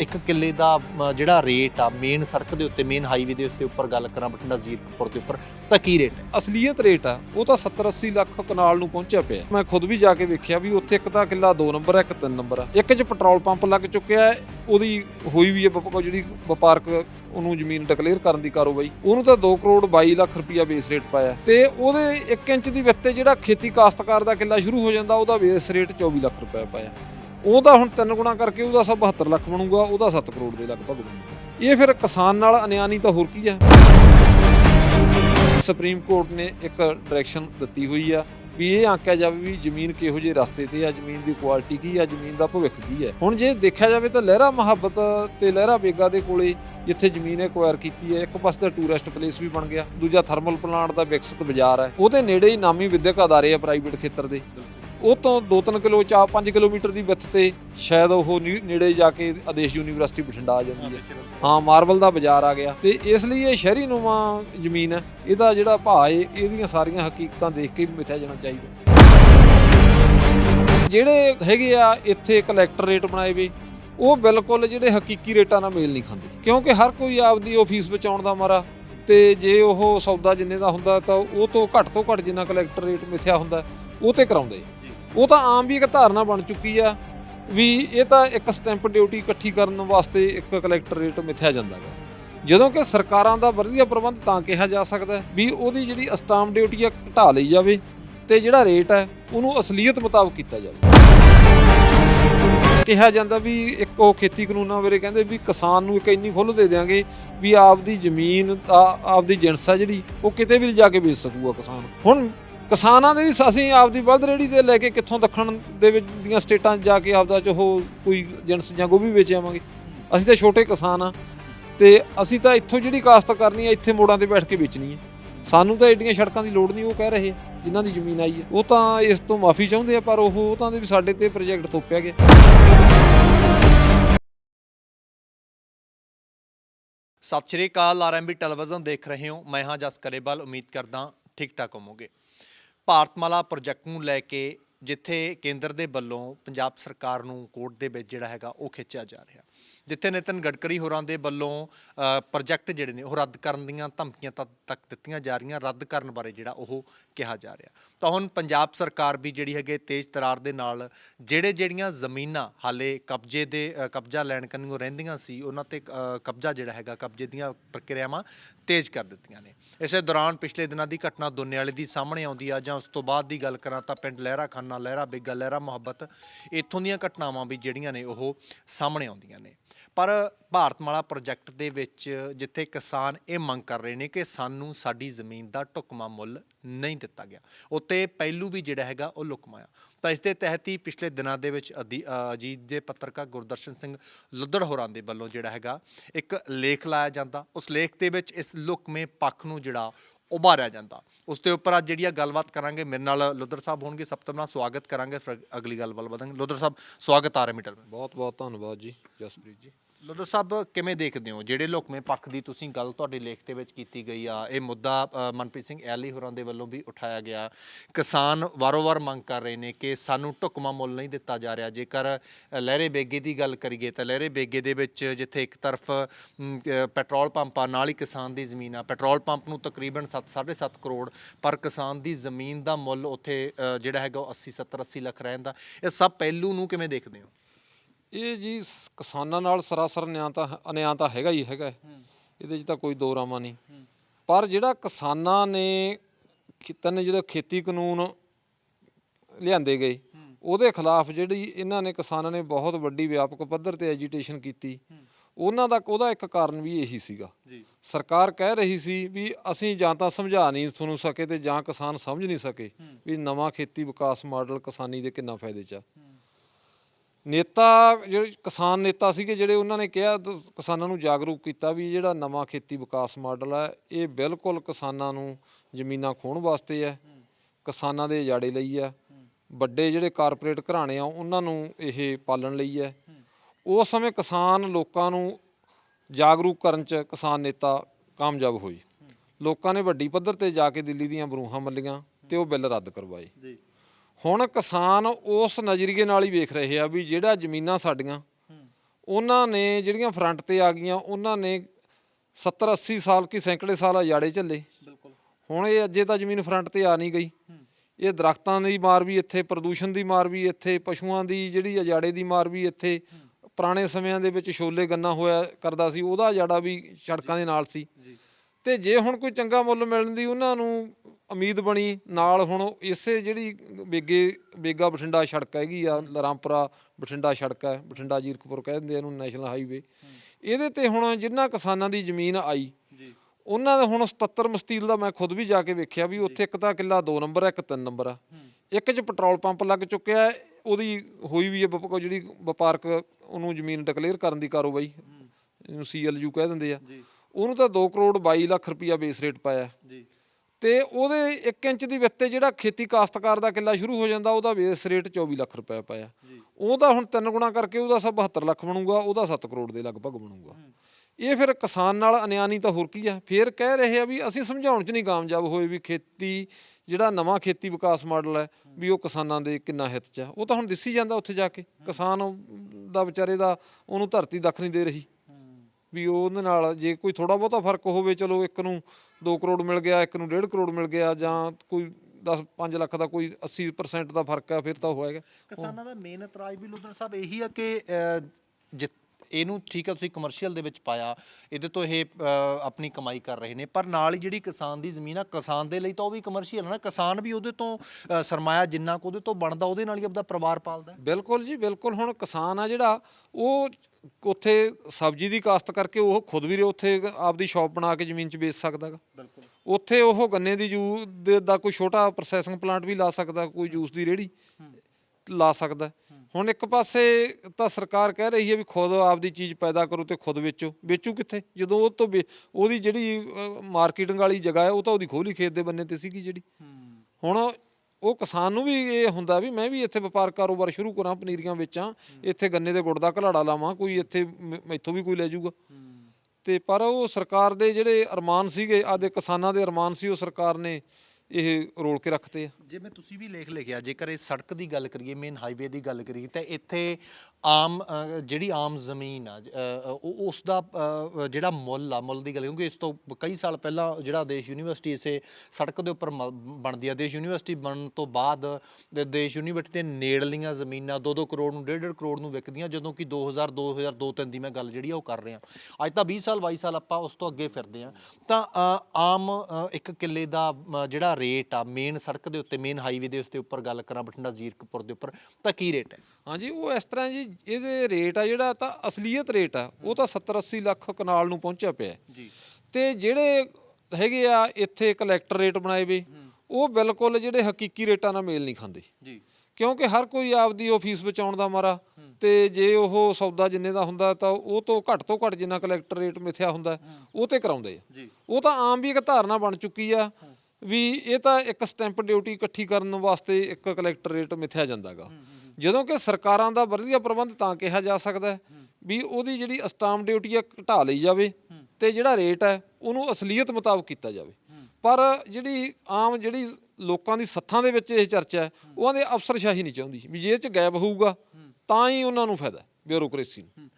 ਇੱਕ ਕਿੱਲੇ ਦਾ ਅ, ਜਿਹੜਾ ਰੇਟ ਆ ਮੇਨ ਸੜਕ ਦੇ ਉੱਤੇ ਮੇਨ ਹਾਈਵੇ ਦੇ ਉੱਤੇ ਉੱਪਰ ਗੱਲ ਕਰਾਂ ਬਠਿੰਡਾ ਜ਼ੀਰਕਪੁਰ ਦੇ ਉੱਪਰ ਤਾਂ ਕੀ ਰੇਟ ਹੈ? ਅਸਲੀਅਤ ਰੇਟ ਆ ਉਹ ਤਾਂ 70 80 ਲੱਖ ਕਨਾਲ ਨੂੰ ਪਹੁੰਚਿਆ ਪਿਆ। ਮੈਂ ਖੁਦ ਵੀ ਜਾ ਕੇ ਵੇਖਿਆ ਵੀ ਉੱਥੇ ਇੱਕ ਤਾਂ ਕਿੱਲਾ 2 ਨੰਬਰ ਹੈ ਇੱਕ 3 ਨੰਬਰ ਆ। ਇੱਕ 'ਚ ਪੈਟਰੋਲ ਪੰਪ ਲੱਗ ਚੁੱਕਿਆ ਹੈ ਉਹਦੀ ਹੋਈ ਵੀ ਹੈ ਵਪ- ਜਿਹੜੀ ਵਪਾਰਕ ਉਹਨੂੰ ਜ਼ਮੀਨ ਡਿਕਲੇਅਰ ਕਰਨ ਦੀ ਕਾਰੋਬਾਈ ਉਹਨੂੰ ਤਾਂ 2 ਕਰੋੜ 22 ਲੱਖ ਰੁਪਇਆ ਬੇਸ ਰੇਟ ਪਾਇਆ। ਤੇ ਉਹਦੇ 1 ਇੰਚ ਦੀ ਵਿੱਤੇ ਜਿਹੜਾ ਖੇਤੀ ਕਾਸ਼ਤਕਾਰ ਦਾ ਕਿੱਲਾ ਸ਼ੁਰੂ ਹੋ ਜਾਂਦਾ ਉਹਦਾ ਬੇਸ ਰੇਟ 24 ਲੱਖ ਰੁਪਇਆ ਪਾਇਆ। ਉਹਦਾ ਹੁਣ ਤਿੰਨ ਗੁਣਾ ਕਰਕੇ ਉਹਦਾ ਸਭ 72 ਲੱਖ ਬਣੂਗਾ, ਉਹਦਾ 7 ਕਰੋੜ ਦੇ ਲਗਭਗ ਬਣੂਗਾ। ਇਹ ਫਿਰ ਕਿਸਾਨ ਨਾਲ ਅਨਿਆਨੀ ਤਾਂ ਹੋਰ ਕੀ ਆ? ਸੁਪਰੀਮ ਕੋਰਟ ਨੇ ਇੱਕ ਡਾਇਰੈਕਸ਼ਨ ਦਿੱਤੀ ਹੋਈ ਆ ਵੀ ਇਹ ਆਂਕਿਆ ਜਾਵੇ ਵੀ ਜ਼ਮੀਨ ਕਿਹੋ ਜਿਹੇ ਰਸਤੇ ਤੇ ਆ, ਜ਼ਮੀਨ ਦੀ ਕੁਆਲਿਟੀ ਕੀ ਆ, ਜ਼ਮੀਨ ਦਾ ਭਵਿੱਖ ਕੀ ਹੈ ਹੁਣ ਜੇ ਦੇਖਿਆ ਜਾਵੇ ਤਾਂ ਲਹਿਰਾ ਮੁਹੱਬਤ ਤੇ ਲਹਿਰਾ ਬੇਗਾ ਦੇ ਕੋਲੇ ਜਿੱਥੇ ਜ਼ਮੀਨ ਐਕਵਾਇਰ ਕੀਤੀ ਹੈ, ਇੱਕ ਪਾਸੇ ਤਾਂ ਟੂਰਿਸਟ ਪਲੇਸ ਵੀ ਬਣ ਗਿਆ, ਦੂਜਾ ਥਰਮਲ ਪਲਾਂਟ ਦਾ ਵਿਕਸਿਤ ਬਾਜ਼ਾਰ ਹੈ, ਉਹਦੇ ਨੇੜੇ ਹੀ ਨਾਮੀ ਵਿਦਿਅਕ ਅਦਾਰੇ ਆ ਪ੍ਰਾਈਵੇਟ ਖੇਤਰ ਦੇ। ਉਹ ਤੋਂ 2-3 ਕਿਲੋ 4-5 ਕਿਲੋਮੀਟਰ ਦੀ ਵਿੱਥ ਤੇ ਸ਼ਾਇਦ ਉਹ ਨੀ- ਨੇੜੇ ਜਾ ਕੇ ਆਦੇਸ਼ ਯੂਨੀਵਰਸਿਟੀ ਬਠਿੰਡਾ ਆ ਜਾਂਦੀ ਹੈ। ਹਾਂ ਮਾਰਬਲ ਦਾ ਬਾਜ਼ਾਰ ਆ ਗਿਆ। ਤੇ ਇਸ ਲਈ ਇਹ ਸ਼ਹਿਰੀ ਨੁਮਾ ਜ਼ਮੀਨ ਹੈ। ਇਹਦਾ ਜਿਹੜਾ ਭਾਅ ਏ ਇਹਦੀਆਂ ਸਾਰੀਆਂ ਹਕੀਕਤਾਂ ਦੇਖ ਕੇ ਵੀ ਮਿਥਿਆ ਜਾਣਾ ਚਾਹੀਦਾ। ਜਿਹੜੇ ਹੈਗੇ ਆ, ਇੱਥੇ ਕਲੈਕਟਰ ਰੇਟ ਬਣਾਏ ਵੀ, ਉਹ ਬਿਲਕੁਲ ਜਿਹੜੇ ਹਕੀਕੀ ਰੇਟਾਂ ਨਾਲ ਮੇਲ ਨਹੀਂ ਖਾਂਦੇ। ਕਿਉਂਕਿ ਹਰ ਕੋਈ ਆਪਦੀ ਉਹ ਫੀਸ ਬਚਾਉਣ ਦਾ ਮਾਰਾ ਤੇ ਜੇ ਉਹ ਸੌਦਾ ਜਿੰਨੇ ਦਾ ਹੁੰਦਾ, ਤਾਂ ਉਹ ਤੋਂ ਘੱਟ ਤੋਂ ਘੱਟ ਜਿੰਨਾ ਕਲੈਕਟਰ ਰੇਟ ਮਿਥਿਆ ਹੁੰਦਾ, ਉਹ ਤੇ ਕਰਾਉਂਦੇ। ਉਹ ਤਾਂ ਆਮ ਵੀ ਇੱਕ ਧਾਰਨਾ ਬਣ ਚੁੱਕੀ ਆ ਵੀ ਇਹ ਤਾਂ ਇੱਕ ਸਟੈਂਪ ਡਿਊਟੀ ਇਕੱਠੀ ਕਰਨ ਵਾਸਤੇ ਇੱਕ ਕਲੈਕਟਰ ਰੇਟ ਮਿਥਿਆ ਜਾਂਦਾ ਹੈ ਜਦੋਂ ਕਿ ਸਰਕਾਰਾਂ ਦਾ ਵਧੀਆ ਪ੍ਰਬੰਧ ਤਾਂ ਕਿਹਾ ਜਾ ਸਕਦਾ ਵੀ ਉਹਦੀ ਜਿਹੜੀ ਸਟਾਂਪ ਡਿਊਟੀ ਆ, ਘਟਾ ਲਈ ਜਾਵੇ ਤੇ ਜਿਹੜਾ ਰੇਟ ਹੈ, ਉਹਨੂੰ ਅਸਲੀਅਤ ਮੁਤਾਬਕ ਕੀਤਾ ਜਾਵੇ। ਕਿਹਾ ਜਾਂਦਾ ਵੀ ਇੱਕ ਉਹ ਖੇਤੀ ਕਾਨੂੰਨਾਂ ਬਾਰੇ ਕਹਿੰਦੇ ਵੀ ਕਿਸਾਨ ਨੂੰ ਇੱਕ ਇੰਨੀ ਖੁੱਲ੍ਹ ਦੇ ਦਿਆਂਗੇ ਵੀ ਆਪਦੀ ਜ਼ਮੀਨ ਆਪਦੀ ਜਿਣਸ ਆ ਜਿਹੜੀ, ਉਹ ਕਿਤੇ ਵੀ ਜਾ ਕੇ ਵੇਚ ਸਕੂਗਾ ਕਿਸਾਨ। ਹੁਣ ਕਿਸਾਨਾਂ ਦੇ ਵੀ ਅਸੀਂ ਆਪਦੀ ਬਲਦ ਰੇੜੀ ਤੇ ਲੈ ਕੇ ਕਿੱਥੋਂ ਦੱਖਣ ਦੇ ਵਿੱਚ ਦੀਆਂ ਸਟੇਟਾਂ 'ਚ ਜਾ ਕੇ ਆਪਦਾ ਚ ਉਹ ਕੋਈ ਜਿਣਸ ਜਾਂ ਗੋਭੀ ਵੇਚ ਆਵਾਂਗੇ। ਅਸੀਂ ਤਾਂ ਛੋਟੇ ਕਿਸਾਨ ਆ ਤੇ ਅਸੀਂ ਤਾਂ ਇੱਥੋਂ ਜਿਹੜੀ ਕਾਸ਼ਤ ਕਰਨੀ ਆ ਇੱਥੇ ਮੋੜਾਂ ਤੇ ਬੈਠ ਕੇ ਵੇਚਣੀ ਹੈ ਸਾਨੂੰ ਤਾਂ ਏਡੀਆਂ ਸੜਕਾਂ ਦੀ ਲੋੜ ਨਹੀਂ ਉਹ ਕਹਿ ਰਹੇ ਆ, ਜਿਨ੍ਹਾਂ ਦੀ ਜ਼ਮੀਨ ਆਈ ਹੈ ਉਹ ਤਾਂ ਇਸ ਤੋਂ ਮਾਫੀ ਚਾਹੁੰਦੇ ਆ ਪਰ ਉਹ ਉਹ ਤਾਂ ਦੇ ਵੀ ਸਾਡੇ ਤੇ ਪ੍ਰੋਜੈਕਟ ਥੋਪਿਆ ਗਿਆ। ਸਤਿ ਸ਼੍ਰੀ ਅਕਾਲ ਆਰਐਮਬੀ ਟੈਲੀਵਿਜ਼ਨ ਦੇਖ ਰਹੇ ਹੋ। ਮੈਂ ਹਾਂ ਜਸ ਕਰੇਵਾਲ ਉਮੀਦ ਕਰਦਾ ਠੀਕ ਠਾਕ ਹੋਵੋਗੇ। ਭਾਰਤਮਾਲਾ ਪ੍ਰੋਜੈਕਟ ਨੂੰ ਲੈ ਕੇ ਜਿੱਥੇ ਕੇਂਦਰ ਦੇ ਵੱਲੋਂ ਪੰਜਾਬ ਸਰਕਾਰ ਨੂੰ ਕੋਰਟ ਦੇ ਵਿੱਚ ਜਿਹੜਾ ਹੈਗਾ ਉਹ ਖਿੱਚਿਆ ਜਾ ਰਿਹਾ। ਜਿੱਥੇ ਨਿਤਨ ਗਡਕਰੀ ਹੋਰਾਂ ਦੇ ਵੱਲੋਂ ਪ੍ਰੋਜੈਕਟ ਜਿਹੜੇ ਨੇ ਉਹ ਰੱਦ ਕਰਨ ਦੀਆਂ ਧਮਕੀਆਂ ਤੱਕ ਤੱਕ ਦਿੱਤੀਆਂ ਜਾ ਰਹੀਆਂ, ਰੱਦ ਕਰਨ ਬਾਰੇ ਜਿਹੜਾ ਉਹ ਕਿਹਾ ਜਾ ਰਿਹਾ। ਤਾਂ ਹੁਣ ਪੰਜਾਬ ਸਰਕਾਰ ਵੀ ਜਿਹੜੀ ਹੈਗੇ ਤੇਜ਼ ਤਰਾਰ ਦੇ ਨਾਲ ਜਿਹੜੇ ਜਿਹੜੀਆਂ ਜ਼ਮੀਨਾਂ ਹਾਲੇ ਕਬਜ਼ੇ ਦੇ ਕਬਜ਼ਾ ਲੈਣ ਕੰਨਿਓ ਰਹਿੰਦੀਆਂ ਸੀ, ਉਹਨਾਂ ਤੇ ਕਬਜ਼ਾ ਜਿਹੜਾ ਹੈਗਾ ਕਬਜ਼ੇ ਦੀਆਂ ਪ੍ਰਕਿਰਿਆਵਾਂ ਤੇਜ਼ ਕਰ ਦਿੱਤੀਆਂ ਨੇ। ਇਸੇ ਦੌਰਾਨ ਪਿਛਲੇ ਦਿਨਾਂ ਦੀ ਘਟਨਾ ਦੋਨੇ ਵਾਲੇ ਦੀ ਸਾਹਮਣੇ ਆਉਂਦੀ ਆ, ਜਾਂ ਉਸ ਤੋਂ ਬਾਅਦ ਦੀ ਗੱਲ ਕਰਾਂ ਤਾਂ ਪਿੰਡ ਲਹਿਰਾ ਖਾਨਾ ਲਹਿਰਾ ਬੇਗਾ ਲਹਿਰਾ ਮੁਹੱਬਤ ਇੱਥੋਂ ਦੀਆਂ ਘਟਨਾਵਾਂ ਵੀ ਜਿਹੜੀਆਂ ਨੇ ਉਹ ਸਾਹਮਣੇ ਆਉਂਦੀਆਂ ਨੇ। ਪਰ ਭਾਰਤਮਾਲਾ ਪ੍ਰੋਜੈਕਟ ਦੇ ਵਿੱਚ ਜਿੱਥੇ ਕਿਸਾਨ ਇਹ ਮੰਗ ਕਰ ਰਹੇ ਨੇ ਕਿ ਸਾਨੂੰ ਸਾਡੀ ਜ਼ਮੀਨ ਦਾ ਢੁਕਮਾ ਮੁੱਲ ਨਹੀਂ ਦਿੱਤਾ ਗਿਆ ਉੱਤੇ ਪਹਿਲੂ ਵੀ ਜਿਹੜਾ ਹੈਗਾ ਉਹ ਲੁਕਮਾਇਆ ਤਾਂ ਇਸ ਦੇ ਤਹਿਤ ਹੀ ਪਿਛਲੇ ਦਿਨਾਂ ਦੇ ਵਿੱਚ ਅਦੀ- ਅਜੀਤ ਦੇ ਪੱਤਰਕਾਰ ਗੁਰਦਰਸ਼ਨ ਸਿੰਘ ਲੁੱਧੜ ਹੋਰਾਂ ਦੇ ਵੱਲੋਂ ਜਿਹੜਾ ਹੈਗਾ ਇੱਕ ਲੇਖ ਲਾਇਆ ਜਾਂਦਾ। ਉਸ ਲੇਖ ਦੇ ਵਿੱਚ ਇਸ ਲੁਕਮੇ ਪੱਖ ਨੂੰ ਜਿਹੜਾ ਉਭਾਰਿਆ ਜਾਂਦਾ। ਉਸ ਦੇ ਉੱਪਰ ਅੱਜ ਜਿਹੜੀ ਆ ਗੱਲਬਾਤ ਕਰਾਂਗੇ, ਮੇਰੇ ਨਾਲ ਲੁੱਦਰ ਸਾਹਿਬ ਹੋਣਗੇ, ਸਭ ਤੋਂ ਪਹਿਲਾਂ ਸਵਾਗਤ ਕਰਾਂਗੇ, ਫਿਰ ਅਗਲੀ ਗੱਲ ਵੱਲ ਵਧਾਂਗੇ। ਲੁੱਦਰ ਸਾਹਿਬ, ਸਵਾਗਤ ਆ ਰਿਹਾ ਮੀਟਰ ਬਹੁਤ ਬਹੁਤ ਧੰਨਵਾਦ ਜੀ, ਜਸਪ੍ਰੀਤ ਜੀ। ਲੁੱਦਰ ਸਾਹਿਬ ਕਿਵੇਂ ਦੇਖਦੇ ਹੋ? ਜਿਹੜੇ ਲੋਕਮੇ ਪੱਖ ਦੀ ਤੁਸੀਂ ਗੱਲ ਤੁਹਾਡੇ ਲੇਖ ਦੇ ਵਿੱਚ ਕੀਤੀ ਗਈ ਆ ਇਹ ਮੁੱਦਾ ਅ, ਮਨਪ੍ਰੀਤ ਸਿੰਘ ਐਲੀ ਹੋਰਾਂ ਦੇ ਵੱਲੋਂ ਵੀ ਉਠਾਇਆ ਗਿਆ। ਕਿਸਾਨ ਵਾਰੋ-ਵਾਰ ਮੰਗ ਕਰ ਰਹੇ ਨੇ ਕਿ ਸਾਨੂੰ ਢੁਕਮਾ ਮੁੱਲ ਨਹੀਂ ਦਿੱਤਾ ਜਾ ਰਿਹਾ। ਜੇਕਰ ਅ, ਲਹਿਰੇ ਬੇਗੇ ਦੀ ਗੱਲ ਕਰੀਏ ਤਾਂ ਲਹਿਰੇ ਬੇਗੇ ਦੇ ਵਿੱਚ ਜਿੱਥੇ ਇੱਕ ਤਰਫ ਮ, ਅ, ਪੈਟਰੋਲ ਪੰਪ ਆ ਨਾਲ ਹੀ ਕਿਸਾਨ ਦੀ ਜ਼ਮੀਨ ਆ ਪੈਟਰੋਲ ਪੰਪ ਨੂੰ ਤਕਰੀਬਨ 7 7.5 ਕਰੋੜ ਪਰ ਕਿਸਾਨ ਦੀ ਜ਼ਮੀਨ ਦਾ ਮੁੱਲ ਉੱਥੇ ਅ, ਜਿਹੜਾ ਹੈਗਾ ਉਹ 80 70 80 ਲੱਖ ਰਹਿੰਦਾ। ਇਹ ਸਭ ਪਹਿਲੂ ਨੂੰ ਕਿਵੇਂ ਦੇਖਦੇ ਹੋ? ਇਹ ਜੀ ਸ- ਕਿਸਾਨਾਂ ਨਾਲ ਸਰਾਸਰ ਨਿਆਂ ਤਾਂ ਅਨਿਆਂ ਤਾਂ ਹੈਗਾ ਹੀ ਹੈਗਾ ਹੈ। ਇਹਦੇ 'ਚ ਤਾਂ ਕੋਈ ਦੋ ਰਾਮਾ ਨਹੀਂ। ਪਰ ਜਿਹੜਾ ਕਿਸਾਨਾਂ ਨੇ ਖੇਤਾਂ ਨੇ ਜਿਹੜਾ ਖੇਤੀ ਕਾਨੂੰਨ ਲਿਆਂਦੇ ਗਏ ਉਹਦੇ ਖਿਲਾਫ ਜਿਹੜੀ ਇਹਨਾਂ ਨੇ ਕਿਸਾਨਾਂ ਨੇ ਬਹੁਤ ਵੱਡੀ ਵਿਆਪਕ ਪੱਧਰ ਤੇ ਐਜੀਟੇਸ਼ਨ ਕੀਤੀ ਉਹਨਾਂ ਦਾ ਉਹਦਾ ਇੱਕ ਕਾਰਨ ਵੀ ਇਹੀ ਸੀਗਾ। ਜੀ। ਸਰਕਾਰ ਕਹਿ ਰਹੀ ਸੀ ਵੀ ਅਸੀਂ ਜਾਂ ਤਾਂ ਸਮਝਾ ਨਹੀਂ ਤੁਹਾਨੂੰ ਸਕੇ ਤੇ ਜਾਂ ਕਿਸਾਨ ਸਮਝ ਨਹੀਂ ਸਕੇ ਵੀ ਨਵਾਂ ਖੇਤੀ ਵਿਕਾਸ ਮਾਡਲ ਕਿਸਾਨੀ ਦੇ ਕਿੰਨਾ ਫਾਇਦੇ 'ਚ ਆ। ਨੇਤਾ ਜਿਹੜੇ ਕਿਸਾਨ ਨੇਤਾ ਸੀਗੇ ਜਿਹੜੇ ਉਹਨਾਂ ਨੇ ਕਿਹਾ ਦ- ਕਿਸਾਨਾਂ ਨੂੰ ਜਾਗਰੂਕ ਕੀਤਾ ਵੀ ਜਿਹੜਾ ਨਵਾਂ ਖੇਤੀ ਵਿਕਾਸ ਮਾਡਲ ਹੈ, ਇਹ ਬਿਲਕੁਲ ਕਿਸਾਨਾਂ ਨੂੰ ਜ਼ਮੀਨਾਂ ਖੋਣ ਵਾਸਤੇ ਹੈ, ਕਿਸਾਨਾਂ ਦੇ ਉਜਾੜੇ ਲਈ ਹੈ, ਵੱਡੇ ਜਿਹੜੇ ਕਾਰਪੋਰੇਟ ਘਰਾਣੇ ਆ, ਉਹਨਾਂ ਨੂੰ ਇਹ ਪਾਲਣ ਲਈ ਹੈ। ਉਸ ਸਮੇਂ ਕਿਸਾਨ ਲੋਕਾਂ ਨੂੰ ਜਾਗਰੂਕ ਕਰਨ ਚ ਕਿਸਾਨ ਨੇਤਾ ਕਾਮਯਾਬ ਹੋਏ। ਲੋਕਾਂ ਨੇ ਵੱਡੀ ਪੱਧਰ ਤੇ ਜਾ ਕੇ ਦਿੱਲੀ ਦੀਆਂ ਬਰੂਹਾਂ ਮੱਲੀਆਂ ਤੇ ਉਹ ਬਿੱਲ ਰੱਦ ਕਰਵਾਏ। ਜੀ। ਹੁਣ ਕਿਸਾਨ ਉਸ ਨਜ਼ਰੀਏ ਨਾਲ ਹੀ ਵੇਖ ਰਹੇ ਆ ਵੀ ਜਿਹੜਾ ਜ਼ਮੀਨਾਂ ਸਾਡੀਆਂ ਉਹਨਾਂ ਨੇ ਜਿਹੜੀਆਂ ਫਰੰਟ ਤੇ ਆ ਗਈਆਂ ਉਹਨਾਂ ਨੇ 70 80 ਸਾਲ ਕੀ ਸੈਂਕੜੇ ਸਾਲ ਅਜਾੜੇ ਝੱਲੇ। ਹੁਣ ਇਹ ਅੱਜੇ ਤਾਂ ਜ਼ਮੀਨ ਫਰੰਟ ਤੇ ਆ ਨਹੀਂ ਗਈ। ਇਹ ਦਰਖਤਾਂ ਦੀ ਮਾਰ ਵੀ ਇੱਥੇ ਪ੍ਰਦੂਸ਼ਣ ਦੀ ਮਾਰ ਵੀ ਇੱਥੇ ਪਸ਼ੂਆਂ ਦੀ ਜਿਹੜੀ ਅਜਾੜੇ ਦੀ ਮਾਰ ਵੀ ਇੱਥੇ ਪੁਰਾਣੇ ਸਮਿਆਂ ਦੇ ਵਿੱਚ ਛੋਲੇ ਗੰਨਾ ਹੋਇਆ ਕਰਦਾ ਸੀ ਉਹਦਾ ਅਜਾੜਾ ਵੀ ਸੜਕਾਂ ਦੇ ਨਾਲ ਸੀ। ਤੇ ਜੇ ਹੁਣ ਕੋਈ ਚੰਗਾ ਮੁੱਲ ਮਿਲਣ ਦੀ ਉਹਨਾਂ ਨੂੰ ਉਮੀਦ ਬਣੀ ਨਾਲ ਹੁਣ ਇਸੇ ਜਿਹੜੀ ਬੇਗੇ ਬੇਗਾ ਬਠਿੰਡਾ ਸੜਕ ਹੈਗੀ ਆ ਰਾਮਪੁਰਾ ਬਠਿੰਡਾ ਸੜਕ ਹੈ ਬਠਿੰਡਾ ਜੀਰਕਪੁਰ ਕਹਿੰਦੇ ਇਹਨੂੰ ਨੈਸ਼ਨਲ ਹਾਈਵੇ। ਇਹਦੇ ਤੇ ਹੁਣ ਜਿੰਨਾ ਕਿਸਾਨਾਂ ਦੀ ਜ਼ਮੀਨ ਆਈ ਜੀ। ਉਹਨਾਂ ਦਾ ਹੁਣ 77 ਮਸਤੀਲ ਦਾ ਮੈਂ ਖੁਦ ਵੀ ਜਾ ਕੇ ਵੇਖਿਆ ਵੀ ਉੱਥੇ ਇੱਕ ਤਾਂ ਕਿੱਲਾ 2 ਨੰਬਰ ਹੈ ਇੱਕ 3 ਨੰਬਰ ਆ। ਇੱਕ 'ਚ ਪੈਟਰੋਲ ਪੰਪ ਲੱਗ ਚੁੱਕਿਆ ਉਹਦੀ ਹੋਈ ਵੀ ਹੈ ਜਿਹੜੀ ਵਪਾਰਕ ਉਹਨੂੰ ਜ਼ਮੀਨ ਡਿਕਲੇਅਰ ਕਰਨ ਦੀ ਕਾਰੋਬਾਈ ਇਹਨੂੰ ਸੀਐਲਯੂ ਕਹਿ ਦਿੰਦੇ ਆ। ਉਹਨੂੰ ਤਾਂ 2 ਕਰੋੜ 22 ਲੱਖ ਰੁਪਇਆ ਬੇਸ ਰੇਟ ਪਾਇਆ। ਜੀ। ਤੇ ਉਹਦੇ 1 ਇੰਚ ਦੀ ਵਿੱਤੇ ਜਿਹੜਾ ਖੇਤੀ ਕਾਸ਼ਤਕਾਰ ਦਾ ਕਿੱਲਾ ਸ਼ੁਰੂ ਹੋ ਜਾਂਦਾ ਉਹਦਾ ਬੇਸ ਰੇਟ 24 ਲੱਖ ਰੁਪਏ ਪਾਇਆ ਜੀ। ਉਹਦਾ ਹੁਣ ਤਿੰਨ ਗੁਣਾ ਕਰਕੇ ਉਹਦਾ ਸਭ 72 ਲੱਖ ਬਣੂਗਾ ਉਹਦਾ 7 ਕਰੋੜ ਦੇ ਲਗਭਗ ਬਣੂਗਾ। ਇਹ ਫਿਰ ਕਿਸਾਨ ਨਾਲ ਅਨਿਆਨੀ ਤਾਂ ਹੋਰ ਕੀ ਆ? ਫਿਰ ਕਹਿ ਰਹੇ ਆ ਵੀ ਅਸੀਂ ਸਮਝਾਉਣ 'ਚ ਨਹੀਂ ਕਾਮਯਾਬ ਹੋਏ ਵੀ ਖੇਤੀ ਜਿਹੜਾ ਨਵਾਂ ਖੇਤੀ ਵਿਕਾਸ ਮਾਡਲ ਹੈ ਵੀ ਉਹ ਕਿਸਾਨਾਂ ਦੇ ਕਿੰਨਾ ਹਿੱਤ 'ਚ ਆ। ਉਹ ਤਾਂ ਹੁਣ ਦਿਸੀ ਜਾਂਦਾ ਉੱਥੇ ਜਾ ਕੇ। ਕਿਸਾਨ ਦਾ ਵਿਚਾਰੇ ਦਾ ਉਹਨੂੰ ਧਰਤੀ ਦੱਖ ਨਹੀਂ ਦੇ ਰਹੀ। ਵੀ ਉਹਦੇ ਨਾਲ ਜੇ ਕੋਈ ਥੋੜਾ ਬਹੁਤਾ ਫ਼ਰਕ ਹੋਵੇ ਚਲੋ ਇੱਕ ਨੂੰ 2 ਕਰੋੜ ਮਿਲ ਗਿਆ ਇੱਕ ਨੂੰ 1.5 ਕਰੋੜ ਮਿਲ ਗਿਆ ਜਾਂ ਕੋਈ 10 5 ਲੱਖ ਦਾ ਕੋਈ 80% ਦਾ ਫ਼ਰਕ ਆ ਫਿਰ ਤਾਂ ਹੋਏਗਾ ਕਿਸਾਨਾਂ ਦਾ ਮੇਨ ਇਤਰਾਜ਼ ਵੀ ਲੁਧਰ ਸਾਹਿਬ ਇਹੀ ਆ ਕਿ ਇਹਨੂੰ ਠੀਕ ਆ ਤੁਸੀਂ ਕਮਰਸ਼ੀਅਲ ਦੇ ਵਿੱਚ ਪਾਇਆ ਇਹਦੇ ਤੋਂ ਇਹ ਆਪਣੀ ਕਮਾਈ ਕਰ ਰਹੇ ਨੇ ਪਰ ਨਾਲ ਹੀ ਜਿਹੜੀ ਕਿਸਾਨ ਦੀ ਜ਼ਮੀਨ ਆ ਕਿਸਾਨ ਦੇ ਲਈ ਤਾਂ ਉਹ ਵੀ ਕਮਰਸ਼ੀਅਲ ਆ ਨਾ ਕਿਸਾਨ ਵੀ ਉਹਦੇ ਤੋਂ ਸਰਮਾਇਆ ਜਿੰਨਾ ਕੁ ਉਹਦੇ ਤੋਂ ਬਣਦਾ ਉਹਦੇ ਨਾਲ ਹੀ ਆਪਦਾ ਪਰਿਵਾਰ ਪਾਲਦਾ ਹੈ। ਬਿਲਕੁਲ ਜੀ ਬਿਲਕੁਲ ਹੁਣ ਕਿਸਾਨ ਆ ਜਿਹੜਾ ਉਹ ਉੱਥੇ ਸਬਜ਼ੀ ਦੀ ਕਾਸ਼ਤ ਕਰਕੇ ਉਹ ਖੁਦ ਵੀ ਉੱਥੇ ਆਪਦੀ ਸ਼ਾਪ ਬਣਾ ਕੇ ਜ਼ਮੀਨ 'ਚ ਵੇਚ ਸਕਦਾ ਗਾ। ਬਿਲਕੁਲ। ਉੱਥੇ ਉਹ ਗੰਨੇ ਦੀ ਜੂ ਦੇ- ਦਾ ਕੋਈ ਛੋਟਾ ਪ੍ਰੋਸੈਸਿੰਗ ਪਲਾਂਟ ਵੀ ਲਾ ਸਕਦਾ ਕੋਈ ਜੂਸ ਦੀ ਰੇੜੀ ਲਾ ਸਕਦਾ। ਹੁਣ ਇੱਕ ਪਾਸੇ ਤਾਂ ਸਰਕਾਰ ਕਹਿ ਰਹੀ ਹੈ ਵੀ ਖੁਦ ਆਪਦੀ ਚੀਜ਼ ਪੈਦਾ ਕਰੋ ਤੇ ਖੁਦ ਵੇਚੋ। ਵੇਚੂ ਕਿੱਥੇ? ਜਦੋਂ ਉਹ ਤੋਂ ਉਹਦੀ ਜਿਹੜੀ ਮਾਰਕੀਟਿੰਗ ਵਾਲੀ ਜਗ੍ਹਾ ਹੈ ਉਹ ਤਾਂ ਉਹਦੀ ਖੋਲੀ ਖੇਤ ਦੇ ਬੰਨੇ ਤੇ ਸੀਗੀ ਜਿਹੜੀ। ਹੁਣ ਉਹ ਕਿਸਾਨ ਨੂੰ ਵੀ ਇਹ ਹੁੰਦਾ ਵੀ ਮੈਂ ਵੀ ਇੱਥੇ ਵਪਾਰ ਕਾਰੋਬਾਰ ਸ਼ੁਰੂ ਕਰਾਂ ਪਨੀਰੀਆਂ ਵੇਚਾਂ ਇੱਥੇ ਗੰਨੇ ਦੇ ਗੁੜ ਦਾ ਘਲਾੜਾ ਲਾਵਾਂ ਕੋਈ ਇੱਥੇ ਮ- ਮੈਥੋਂ ਵੀ ਕੋਈ ਲੈ ਜਾਊਗਾ। ਤੇ ਪਰ ਉਹ ਸਰਕਾਰ ਦੇ ਜਿਹੜੇ ਅਰਮਾਨ ਸੀਗੇ ਆਦੇ ਕਿਸਾਨਾਂ ਦੇ ਅਰਮਾਨ ਸੀ ਉਹ ਸਰਕਾਰ ਨੇ ਇਹ ਰੋਲ ਕੇ ਰੱਖਤੇ ਆ। ਜਿਵੇਂ ਤੁਸੀਂ ਵੀ ਲੇਖ ਲਿਖਿਆ ਜੇਕਰ ਇਹ ਸੜਕ ਦੀ ਗੱਲ ਕਰੀਏ ਮੇਨ ਹਾਈਵੇ ਦੀ ਗੱਲ ਕਰੀਏ ਤਾਂ ਇੱਥੇ ਆਮ ਅ, ਜਿਹੜੀ ਆਮ ਜ਼ਮੀਨ ਆ ਅ, ਉਹ ਉਸ ਦਾ ਅ, ਜਿਹੜਾ ਮੁੱਲ ਆ ਮੁੱਲ ਦੀ ਗੱਲ ਕਿਉਂਕਿ ਇਸ ਤੋਂ ਕਈ ਸਾਲ ਪਹਿਲਾਂ ਜਿਹੜਾ ਦੇਸ਼ ਯੂਨੀਵਰਸਿਟੀ ਇਸੇ ਸੜਕ ਦੇ ਉੱਪਰ ਮ- ਬਣਦੀ ਆ। ਦੇਸ਼ ਯੂਨੀਵਰਸਿਟੀ ਬਣਨ ਤੋਂ ਬਾਅਦ ਦੇ ਦੇਸ਼ ਯੂਨੀਵਰਸਿਟੀ ਦੇ ਨੇੜਲੀਆਂ ਜ਼ਮੀਨਾਂ 2-2 ਕਰੋੜ ਨੂੰ 1.5 ਕਰੋੜ ਨੂੰ ਵਿਕਦੀਆਂ ਜਦੋਂ ਕਿ 2000 2002 3 ਦੀ ਮੈਂ ਗੱਲ ਜਿਹੜੀ ਆ ਉਹ ਕਰ ਰਿਹਾ। ਅੱਜ ਤਾਂ 20 ਸਾਲ 22 ਸਾਲ ਆਪਾਂ ਉਸ ਤੋਂ ਅੱਗੇ ਫਿਰਦੇ ਆ। ਤਾਂ ਅ, ਆਮ ਅ, ਇੱਕ ਕਿੱਲੇ ਦਾ ਮ, ਜਿਹੜਾ ਰੇਟ ਆ ਮੇਨ ਸੜਕ ਦੇ ਉੱਤੇ ਮੇਨ ਹਾਈਵੇ ਦੇ ਉੱਤੇ ਉੱਪਰ ਗੱਲ ਕਰਾਂ ਬਠਿੰਡਾ ਜ਼ੀਰਕਪੁਰ ਦੇ ਉੱਪਰ ਤਾਂ ਕੀ ਰੇਟ ਹੈ? ਹਾਂਜੀ ਉਹ ਇਸ ਤਰ੍ਹਾਂ ਜੀ ਇਹਦੇ ਰੇਟ ਆ ਜਿਹੜਾ ਤਾਂ ਅਸਲੀਅਤ ਰੇਟ ਆ ਉਹ ਤਾਂ 70 80 ਲੱਖ ਕਨਾਲ ਨੂੰ ਪਹੁੰਚਿਆ ਪਿਆ। ਜੀ। ਤੇ ਜਿਹੜੇ ਹੈਗੇ ਆ ਇੱਥੇ ਕਲੈਕਟਰ ਰੇਟ ਬਣਾਏ ਵੇ ਉਹ ਬਿਲਕੁਲ ਜਿਹੜੇ ਹਕੀਕੀ ਰੇਟਾਂ ਨਾਲ ਮੇਲ ਨਹੀਂ ਖਾਂਦੇ। ਜੀ। ਕਿਉਂਕਿ ਹਰ ਕੋਈ ਆਪਦੀ ਉਹ ਫੀਸ ਬਚਾਉਣ ਦਾ ਮਾਰਾ ਤੇ ਜੇ ਉਹ ਸੌਦਾ ਜਿੰਨੇ ਦਾ ਹੁੰਦਾ ਤਾਂ ਉਹ ਤੋਂ ਘੱਟ ਤੋਂ ਘੱਟ ਜਿੰਨਾ ਕਲੈਕਟਰ ਰੇਟ ਮਿਥਿਆ ਹੁੰਦਾ ਉਹ ਤੇ ਕਰਾਉਂਦੇ ਆ। ਉਹ ਤਾਂ ਆਮ ਵੀ ਇੱਕ ਧਾਰਨਾ ਬਣ ਚੁੱਕੀ ਆ ਵੀ ਇਹ ਤਾਂ ਇੱਕ ਸਟੈਂਪ ਡਿਊਟੀ ਇਕੱਠੀ ਕਰਨ ਵਾਸਤੇ ਇੱਕ ਕਲੈਕਟਰ ਰੇਟ ਮਿਥਿਆ ਜਾਂਦਾਗਾ। ਜਦੋਂ ਕਿ ਸਰਕਾਰਾਂ ਦਾ ਵਧੀਆ ਪ੍ਰਬੰਧ ਤਾਂ ਕਿਹਾ ਜਾ ਸਕਦਾ ਹੈ ਵੀ ਉਹਦੀ ਜਿਹੜੀ ਸਟਾਂਪ ਡਿਊਟੀ ਆ ਘਟਾ ਲਈ ਜਾਵੇ ਤੇ ਜਿਹੜਾ ਰੇਟ ਹੈ ਉਹਨੂੰ ਅਸਲੀਅਤ ਮੁਤਾਬਕ ਕੀਤਾ ਜਾਵੇ। ਪਰ ਜਿਹੜੀ ਆਮ ਜਿਹੜੀ ਲੋਕਾਂ ਦੀ ਸੱਥਾਂ ਦੇ ਵਿੱਚ ਇਹ ਚਰਚਾ ਹੈ ਉਹਨਾਂ ਦੇ ਅਫਸਰਸ਼ਾਹੀ ਨਹੀਂ ਚਾਹੁੰਦੀ ਵੀ ਜੇ ਇਹ ਚ ਗੈਪ ਹੋਊਗਾ ਤਾਂ ਹੀ ਉਹਨਾਂ ਨੂੰ ਫਾਇਦਾ ਬਿਊਰੋਕ੍ਰੇਸੀ ਨੂੰ।